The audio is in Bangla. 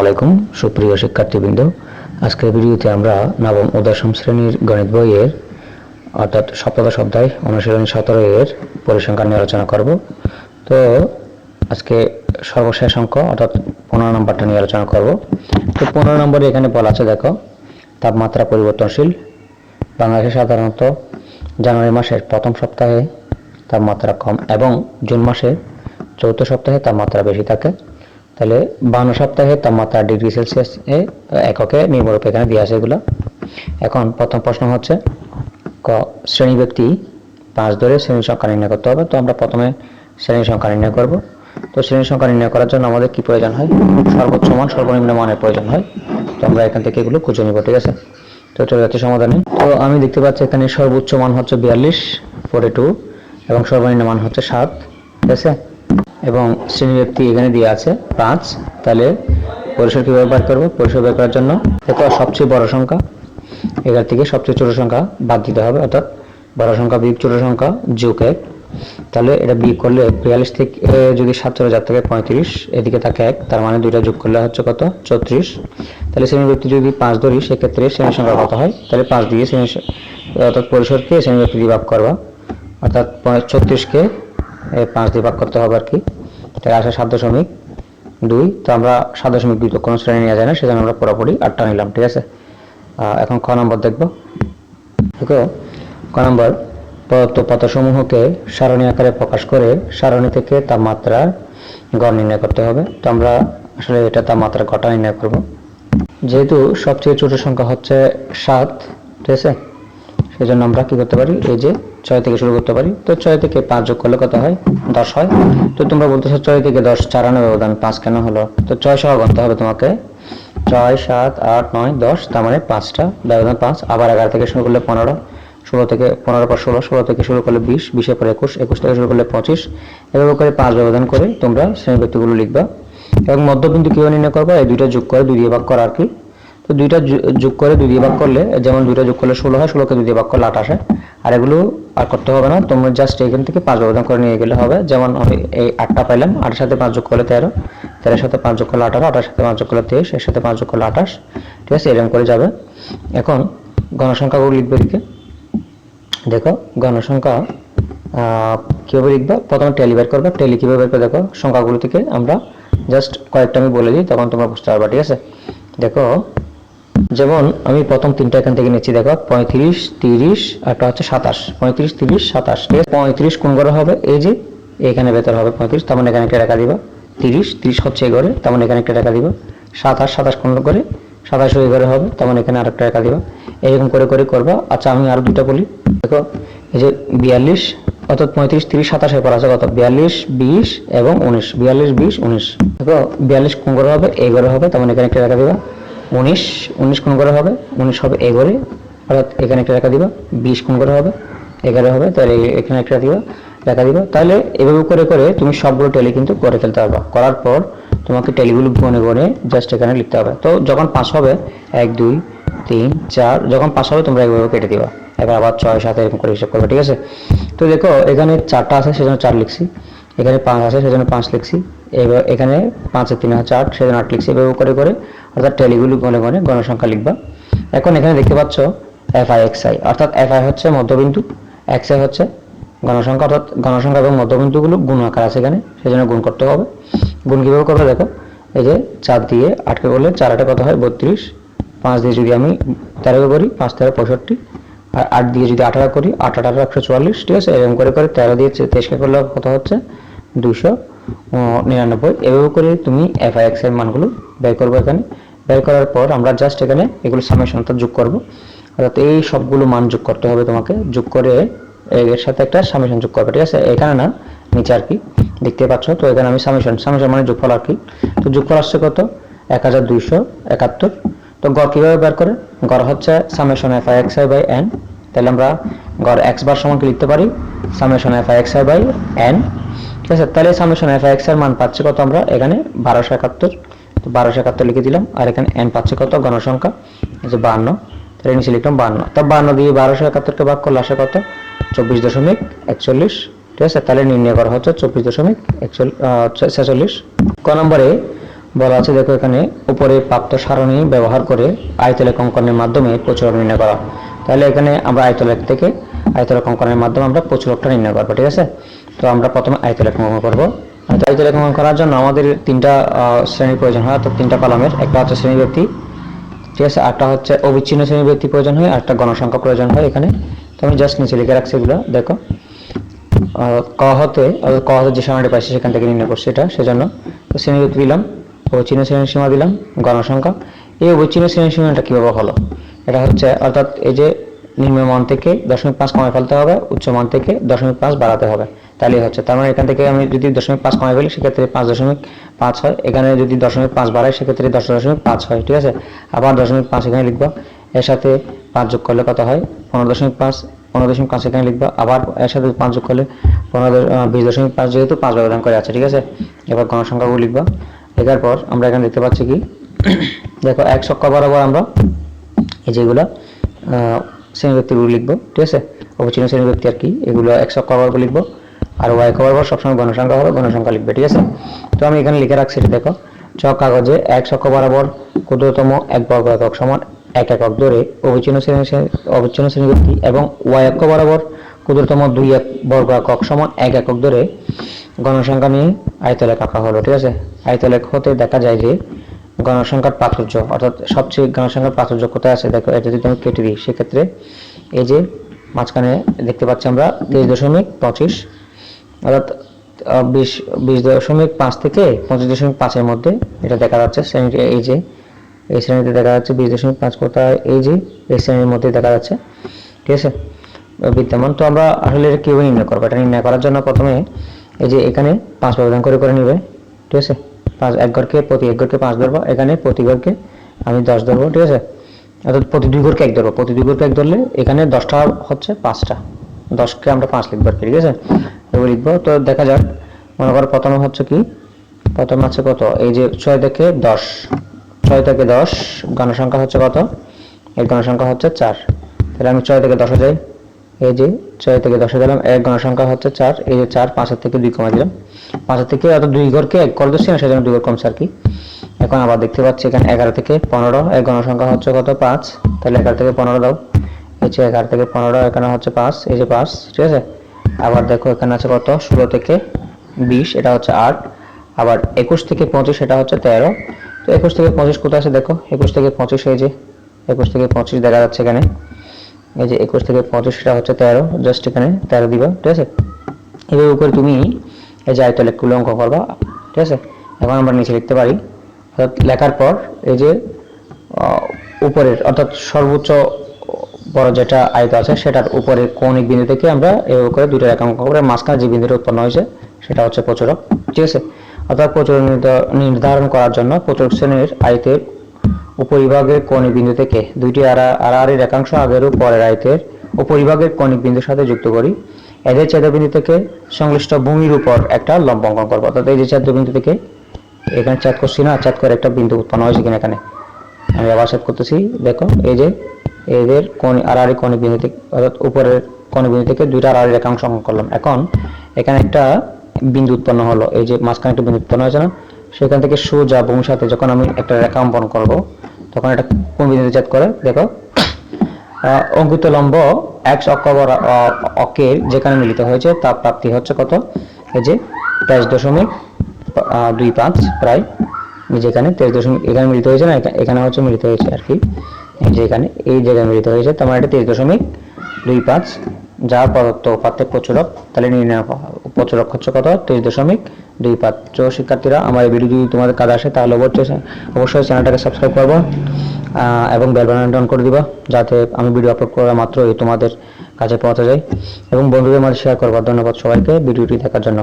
আলাইকুম, সুপ্রিয় শিক্ষার্থীবৃন্দ। আজকের ভিডিওতে আমরা নবম ও দশম শ্রেণির গণিত বইয়ের, অর্থাৎ সপ্তদশ অধ্যায়, অনুশীলনী সতেরো এর পরিসংখ্যান নিয়ে আলোচনা করব। তো আজকে সর্বশেষ অঙ্ক, অর্থাৎ পনেরো নম্বরটা নিয়ে আলোচনা করব। তো পনেরো নম্বরে এখানে বলা আছে, দেখো, তাপমাত্রা পরিবর্তনশীল। বাংলাদেশে সাধারণত জানুয়ারি মাসের প্রথম সপ্তাহে তাপমাত্রা কম এবং জুন মাসের চৌথ সপ্তাহে তাপমাত্রা বেশি থাকে। তাহলে বান্ন সপ্তাহে তাপমাত্রা ডিগ্রি সেলসিয়াস এ এককে নির্ভরূপ এখানে দিয়ে আছে এগুলো। এখন প্রথম প্রশ্ন হচ্ছে, ক, শ্রেণি ব্যক্তি পাঁচ ধরে শ্রেণি সংখ্যা নির্ণয় করতে হবে। তো আমরা প্রথমে শ্রেণি সংখ্যা নির্ণয় করব। তো শ্রেণি সংখ্যা নির্ণয় করার জন্য আমাদের কি প্রয়োজন হয়? সর্বোচ্চ মান, সর্বনিম্ন মানের প্রয়োজন হয়। তো আমরা এখান থেকে এগুলো খুঁজে নিব, ঠিক আছে? তো চলে যাচ্ছে সমাধানে। তো আমি দেখতে পাচ্ছি এখানে সর্বোচ্চ মান হচ্ছে বিয়াল্লিশ ফোর্টি টু, এবং সর্বনিম্ন মান হচ্ছে সাত, ঠিক আছে? এবং শ্রেণি ব্যক্তি এখানে দিয়ে আছে পাঁচ। তাহলে পরিসর কীভাবে বার করব? পরিসর বের করার জন্য দেখো সবচেয়ে বড় সংখ্যা। এগার থেকে সবচেয়ে ছোট সংখ্যা বাদ দিতে হবে, অর্থাৎ বড় সংখ্যা বিয়োগ ছোট সংখ্যা যোগ এক। তাহলে এটা বিয়োগ করলে বিয়াল্লিশ থেকে যদি সাত চলে যার থেকে পঁয়ত্রিশ, এদিকে থাকে এক, তার মানে দুইটা যোগ করলে হচ্ছে কত? চৌত্রিশ। তাহলে শ্রেণি ব্যক্তি যদি পাঁচ ধরি, সেক্ষেত্রে শ্রেণি সংখ্যা কত হয়? তাহলে পাঁচ দিয়ে শ্রেণি অর্থাৎ পরিসরকে শ্রেণি ব্যক্তি দিয়ে ভাগ করবা। অর্থাৎ ছত্রিশকে পাঁচ দিয়ে ভাগ করতে হবে আর কি। তাহলে আসে সাত দশমিক দুই। তো আমরা সাত দশমিক দুই তো কোনো শ্রেণি নেওয়া যায় না, সেজন্য আমরা পুরোপুরি আটটা নিলাম, ঠিক আছে? এখন ক নম্বর দেখব। দেখো, ক নম্বর, প্রদত্ত পথসমূহকে সারণী আকারে প্রকাশ করে সারণী থেকে তাপমাত্রার গড় নির্ণয় করতে হবে। তো আমরা আসলে এটা তাপমাত্রার গড়টা নির্ণয় করব। যেহেতু সবচেয়ে ছোট সংখ্যা হচ্ছে সাত, ঠিক আছে? সেজন্য আমরা কি করতে পারি? এই যে ছয় থেকে শুরু করতে পারি। তো ছয় থেকে পাঁচ যোগ করলে কত হয়? দশ হয়। তো তোমরা বলতেছো ছয় থেকে দশ চার আনা ব্যবধান পাঁচ কেন হলো? তো ছয় সহ গণতে হবে তোমাকে। ছয়, সাত, আট, নয়, দশ, তার মানে পাঁচটা। ব্যবধান পাঁচ। আবার এগারো থেকে শুরু করলে পনেরো। ষোলো থেকে পনেরো পর ষোলো। ষোলো থেকে শুরু করলে বিশ। বিশের পর একুশ। একুশ থেকে শুরু করলে পঁচিশ। এভাবে করে পাঁচ ব্যবধান করে তোমরা শ্রেণি ব্যক্তিগুলো লিখবা। এবং মধ্যবিন্দু কীভাবে নির্ণয় করবা? এই দুইটা যোগ করে দুই দিয়ে ভাগ করা আর কি। তো দুইটা যোগ করে দুই দিয়ে ভাগ করলে, যেমন দুইটা যোগ করলে ষোলো হয়, ষোলোকে দুই দিয়ে ভাগ করলে আঠাশ হয়। আর এগুলো আর করতে হবে না, তোমরা জাস্ট এখান থেকে পাঁচ ব্যবধান করে নিয়ে গেলে হবে। যেমন আমি এই আটটা পাইলাম, আটের সাথে পাঁচ যোগ করলে তেরো, তেরোর সাথে পাঁচ যোগ করলে আঠারো আঠার সাথে পাঁচ যোগ করলে তেইশ, এর সাথে পাঁচ যোগ করলে আঠাশ। ঠিক আছে, এরকম করে যাবে। এখন গণসংখ্যাগুলো লিখবে এদিকে। দেখো, গণসংখ্যা কীভাবে লিখবা? প্রথমে টেলি বের করবে। টেলি কীভাবে বের করবে? দেখো, সংখ্যাগুলো থেকে আমরা জাস্ট কয়েকটা আমি বলে দিই, তখন তোমরা বুঝতে পারবা, ঠিক আছে? দেখো যেমন আমি প্রথম তিনটা এখান থেকে নিচ্ছি, দেখো, পঁয়ত্রিশ, তিরিশ একটা হচ্ছে সাতাশ। পঁয়ত্রিশ, তিরিশ, সাতাশ। পঁয়ত্রিশ কোন ঘরে হবে? এই যে, এখানে ভেতর হবে পঁয়ত্রিশ তেমন এখানে একটা টাকা দিবা। তিরিশ তিরিশ হচ্ছে এই ঘরে তেমন এখানে একটা টাকা দিবা। সাতাশ সাতাশ কোন ঘরে সাতাশ ওই ঘরে হবে তেমন এখানে আরেকটা টাকা দিবা। এরকম করে করে করবা। আচ্ছা আমি আরও দুটা বলি। দেখো, এই যে বিয়াল্লিশ, অর্থাৎ পঁয়ত্রিশ, তিরিশ সাতাশের পর আছে কত? বিয়াল্লিশ, বিশ এবং উনিশ। বিয়াল্লিশ, বিশ, উনিশ। দেখো, বিয়াল্লিশ কোন ঘরে হবে? এই ঘরে হবে তেমন এখানে একটা টাকা দিবা। উনিশ উনিশ কোন করে হবে? উনিশ হবে এ ঘরে অর্থাৎ এখানে একটা রেখা দিবা। বিশ কোন করে হবে? এগারো হবে, তাহলে এখানে একটা দিবা, রেখা দিবা। তাহলে এভাবে করে করে তুমি সবগুলো টেলি কিন্তু করে ফেলতে পারবা। করার পর তোমাকে টেলিগুলো গনে গনে জাস্ট এখানে লিখতে হবে। তো যখন পাস হবে, এক, দুই, তিন, চার, যখন পাস হবে তোমরা এভাবে কেটে দিবা। এবার আবার ছয়, সাত এরকম করে হিসাব করবে, ঠিক আছে? তো দেখো, এখানে চারটা আছে, সেজন্য চার লিখছি। এখানে পাঁচ আছে, সেজন্য পাঁচ লিখছি। এবার এখানে পাঁচের তিন হচ্ছে আট, সেজন্য আট লিখছি। এভাবে করে করে অর্থাৎ টেলিগুলো গনে গনে গণসংখ্যা লিখবা। এখন এখানে দেখতে পাচ্ছ এফ আই এক্স আই অর্থাৎ এফ আই হচ্ছে মধ্যবিন্দু এক্স আই হচ্ছে গণসংখ্যা। অর্থাৎ গণসংখ্যা এবং মধ্যবিন্দুগুলো গুণ আকার আছে এখানে, সেজন্য গুণ করতে হবে। গুণ কীভাবে করবে দেখো? এই যে চার দিয়ে আটকে করলে চার আটে কত হয়? বত্রিশ। পাঁচ দিয়ে যদি আমি তেরো করি, পাঁচ তেরো পঁয়ষট্টি। আর আট দিয়ে যদি আঠারো করি, আট আঠারো একশো চুয়াল্লিশ, ঠিক আছে? এরকম করে করে তেরো দিয়ে তেইশকে করলে কত হচ্ছে? দুশো নিরানব্বই। এভাবে করে তুমি এফ আই এক্সের মানগুলো ব্যয় করব এখানে। ব্যয় করার পর আমরা জাস্ট এখানে এগুলো সামেশন যোগ করব। অর্থাৎ এই সবগুলো মান যোগ করতে হবে তোমাকে। যোগ করে এর সাথে একটা সামেশন যোগ করবে, ঠিক আছে? এখানে না, নিচে আর কি, দেখতে পাচ্ছ? তো এখানে আমি সামেশন সামেশন মানে যোগফল আর কি। তো যোগফল আসছে কত? এক হাজার দুইশো একাত্তর। তো গড় কীভাবে বের করে? গড় হচ্ছে summation f i x i by n তাহলে আমরা গড় এক্স বার সমান কি লিখতে পারি? Summation f i x i by n ঠিক আছে, তাহলে সামেশন এফ আই এক্সের মান পাচ্ছি কত আমরা? এখানে বারোশো একাত্তর। তো বারোশো একাত্তর লিখে দিলাম, আর এখানে এন পাচ্ছে কত? গণসংখ্যা যে বান্ন। তাহলে নিচে লিখলাম বান্ন। তো বান্ন দিয়ে বারোশো একাত্তরকে ভাগ করলে আসে কত? চব্বিশ দশমিক একচল্লিশ। ঠিক আছে, তাহলে নির্ণয় করা হচ্ছে চব্বিশ দশমিক একচল্লিশ ছেচল্লিশ। ক নম্বরে বলা আছে দেখো এখানে উপরে প্রাপ্ত সারণী ব্যবহার করে আয়তলেখ অঙ্কনের মাধ্যমে প্রচুরক নির্ণয় করা। তাহলে এখানে আমরা আয়তলেখ থেকে আয়তলেখ অঙ্কনের মাধ্যমে আমরা প্রচুরকটা নির্ণয় করব, ঠিক আছে? তো আমরা প্রথমে আয়তলেখ অঙ্কন করব। আয়তলেখ অঙ্কন করার জন্য আমাদের তিনটা শ্রেণির প্রয়োজন হয়, অর্থাৎ তিনটা কলমের। একটা হচ্ছে শ্রেণীব্যক্তি ঠিক আছে? আরটা হচ্ছে অবিচ্ছিন্ন শ্রেণির ব্যক্তি প্রয়োজন হয়, আরটা গণসংখ্যা প্রয়োজন হয় এখানে। তো আমি জাস্ট নিচে লিখে রাখছি এগুলো, দেখো। ক হতে ক হতে যে সীমাটি পাইছি সেখান থেকে নির্ণয় করছি এটা, সেজন্য তো শ্রেণি ব্যক্তি দিলাম অবিচ্ছিন্ন শ্রেণির সীমা দিলাম, গণসংখ্যা। এই অবিচ্ছিন্ন শ্রেণির সীমাটা কীভাবে হলো? এটা হচ্ছে, অর্থাৎ এই যে নিম্ন মান থেকে দশমিক পাঁচ কমায় ফেলতে হবে উচ্চ মান থেকে দশমিক পাঁচ বাড়াতে হবে। তাহলে হচ্ছে, তার মানে এখান থেকে আমি যদি দশমিক পাঁচ কমায় ফেলি, সেক্ষেত্রে পাঁচ দশমিক পাঁচ হয়। এখানে যদি দশমিক পাঁচ বাড়াই, সেক্ষেত্রে দশ দশমিক পাঁচ হয়, ঠিক আছে? আবার দশমিক পাঁচ এখানে লিখব, এর সাথে পাঁচ যোগ করলে কত হয়? পনেরো দশমিক পাঁচ, পনেরো দশমিক পাঁচ এখানে লিখব, আবার এর সাথে পাঁচ যোগ করলে পনেরো বিশ দশমিক পাঁচ যেহেতু পাঁচ ব্যবধান করে আছে, ঠিক আছে? এবার গণসংখ্যাগুলো লিখব। লেখার পর আমরা এখানে দেখতে পাচ্ছি কি? দেখো, এক সংখ্যা বরাবর আমরা এই যেগুলো শ্রেণি ব্যক্তিগুলো লিখব, ঠিক আছে? অবচিন্ন শ্রেণি ব্যক্তি আর কি, এগুলো এক সংখ্যা বরাবর লিখব, আর ওয়াই বরাবর সবসময় গণসংখ্যা হবে গণসংখ্যা লিখবে, ঠিক আছে? তো আমি এখানে লিখে রাখছি, এটা দেখো চক কাগজে এক সংখ্যা বরাবর ক্ষুদ্রতম এক বর্গ একক সমান এক একক ধরে অবিচ্ছিন্ন শ্রেণি অবিচ্ছিন্ন শ্রেণি ব্যক্তি এবং ওয়াই অক্ষ বরাবর ক্ষুদ্রতম দুই এক বর্গ একক সমান এক একক ধরে গণসংখ্যা নিয়ে আয়তলেখ আঁকা হলো, ঠিক আছে? আয়তলেখ হতে দেখা যায় যে গণসংখ্যার প্রাচুর্য, অর্থাৎ সবচেয়ে গণসংখ্যার প্রাচুর্য কোথায় আছে? দেখো, এটা যদি আমি কেটে দিই, সেক্ষেত্রে এই যে মাঝখানে দেখতে পাচ্ছি আমরা তেইশ দশমিক পঁচিশ, অর্থাৎ বিশ বিশ দশমিক পাঁচ থেকে পঁচিশ দশমিক পাঁচের মধ্যে এটা দেখা যাচ্ছে। শ্রেণীটি এই যে, এই শ্রেণীতে দেখা যাচ্ছে বিশ দশমিক পাঁচ কোথায়? এই যে, এই শ্রেণির মধ্যে দেখা যাচ্ছে, ঠিক আছে? বিদ্যমান। তো আমরা আসলে এটা কীভাবে নির্ণয় করব? এটা নির্ণয় করার জন্য প্রথমে এই যে এখানে পাঁচ ব্যবধান করে করে নেবে, ঠিক আছে? পাঁচ এক ঘরকে, প্রতি এক ঘরকে পাঁচ ধরবো, এখানে প্রতি ঘরকে আমি দশ ধরবো, ঠিক আছে? অর্থাৎ প্রতি দুই ঘরকে এক ধরবো, প্রতি দুই ঘরকে এক ধরলে এখানে দশটা হচ্ছে পাঁচটা। দশকে আমরা পাঁচ লিখব ঠিক আছে? এবার লিখব, তো দেখা যাক, মনে করো প্রথমে হচ্ছে কি? প্রথম আছে কত? এই যে ছয় থেকে দশ। ছয় থেকে দশ গণসংখ্যা হচ্ছে কত? এই গণসংখ্যা হচ্ছে চার। তাহলে আমি ছয় থেকে দশে যাই। এই যে ছয় থেকে দশে গেলাম এক গণসংখ্যা হচ্ছে চার, এই যে চার পাঁচের থেকে দুই কমা দিলাম। পাঁচের থেকে অত দুই ঘরকে এক করে দিচ্ছি না সেজন্য দুই ঘর কমছে আর কি। এখন আবার দেখতে পাচ্ছি, এখানে এগারো থেকে পনেরো, এক গণসংখ্যা হচ্ছে কত? পাঁচ। তাহলে এগারো থেকে পনেরো দাও। এই যে এগারো থেকে পনেরো, এখানে হচ্ছে পাঁচ, এই যে পাঁচ, ঠিক আছে? আবার দেখো, এখানে আছে কত? ষোলো থেকে বিশ, এটা হচ্ছে আট। আবার একুশ থেকে পঁচিশ এটা হচ্ছে তেরো। তো একুশ থেকে পঁচিশ কোথায় আছে? দেখো, একুশ থেকে পঁচিশ, এই যে একুশ থেকে পঁচিশ দেখা যাচ্ছে এখানে। এই যে একুশ থেকে পঁচিশটা হচ্ছে তেরো জাস্ট এখানে তেরো দিবা, ঠিক আছে? এবার উপরে তুমি এই যে আয়তলেখগুলো অঙ্ক করবা, ঠিক আছে? এখন আমরা নিচে লিখতে পারি, অর্থাৎ লেখার পর এই যে উপরের, অর্থাৎ সর্বোচ্চ বড় যেটা আয়ত আছে, সেটার উপরে কৌণিক বিন্দু থেকে আমরা এভাবে করে দুটো রেখা অঙ্ক করে মাঝখানে যে বিন্দুটা উৎপন্ন হয়েছে, সেটা হচ্ছে প্রচুরক, ঠিক আছে? অর্থাৎ প্রচুর নির্ধা- নির্ধারণ করার জন্য প্রচুর শ্রেণির আয়তের উপরিভাগের কৌণিক বিন্দু থেকে দুইটি আড়া- আড়াআড়ি রেখাংশ আগের ও পরের আয়তের উপরিভাগের কৌণিক বিন্দুর সাথে যুক্ত করি। এদের ছেদবিন্দু থেকে সংশ্লিষ্ট ভূমির উপর একটা লম্ব অঙ্কন করব। অর্থাৎ এই যে ছেদবিন্দু থেকে এখানে চাঁদ করছি না চাঁদ করে একটা বিন্দু উৎপন্ন হয়েছে কিনা এখানে। আমি আবার সেট করতেছি। দেখো, এই যে এদের কোন আড়াআড়ি কৌণিক বিন্দু থেকে অর্থাৎ উপরের কৌণিক বিন্দু থেকে দুইটা আড়াআড়ি রেখাংশ অঙ্কন করলাম। এখন এখানে একটা বিন্দু উৎপন্ন হলো। এই যে মাঝখানে একটা বিন্দু উৎপন্ন হয়েছে না? সেখান থেকে সোজা ভূমির সাথে যখন আমি একটা রেখা অঙ্কন করব তখন এটা কোন বিন্দুতে চাঁদ করে? দেখো। অঙ্কিত লম্ব এক্স অক্ষ বরা- অ- অক্ষের যেখানে মিলিত হয়েছে, তার প্রাপ্তি হচ্ছে কত? এই যে তেইশ দশমিক দুই পাঁচ প্রায়। যেখানে তেইশ দশমিক, এখানে মিলিত হয়েছে না? এখা- এখানে হচ্ছে মিলিত হয়েছে আর কি। যে এখানে, এই জায়গায় মিলিত হয়েছে, তার মানে এটা তেইশ দশমিক দুই পাঁচ। যা প্রদত্ত উপাত্তের প্রচুরক, তাহলে নির্ণয় প্রচুরক হচ্ছে কত তেইশ দশমিক দুই পাঁচ। শিক্ষার্থীরা, আমার এই ভিডিও যদি তোমাদের কাজ আসে, তাহলে অবশ্যই অবশ্যই চ্যানেলটাকে সাবস্ক্রাইব করব এবং বেল অন করে দিবা, যাতে আমি ভিডিও আপলোড করা মাত্রই তোমাদের কাছে পৌঁছে যায় এবং বন্ধুদের মাঝে শেয়ার করবা। ধন্যবাদ সবাইকে ভিডিওটি দেখার জন্য।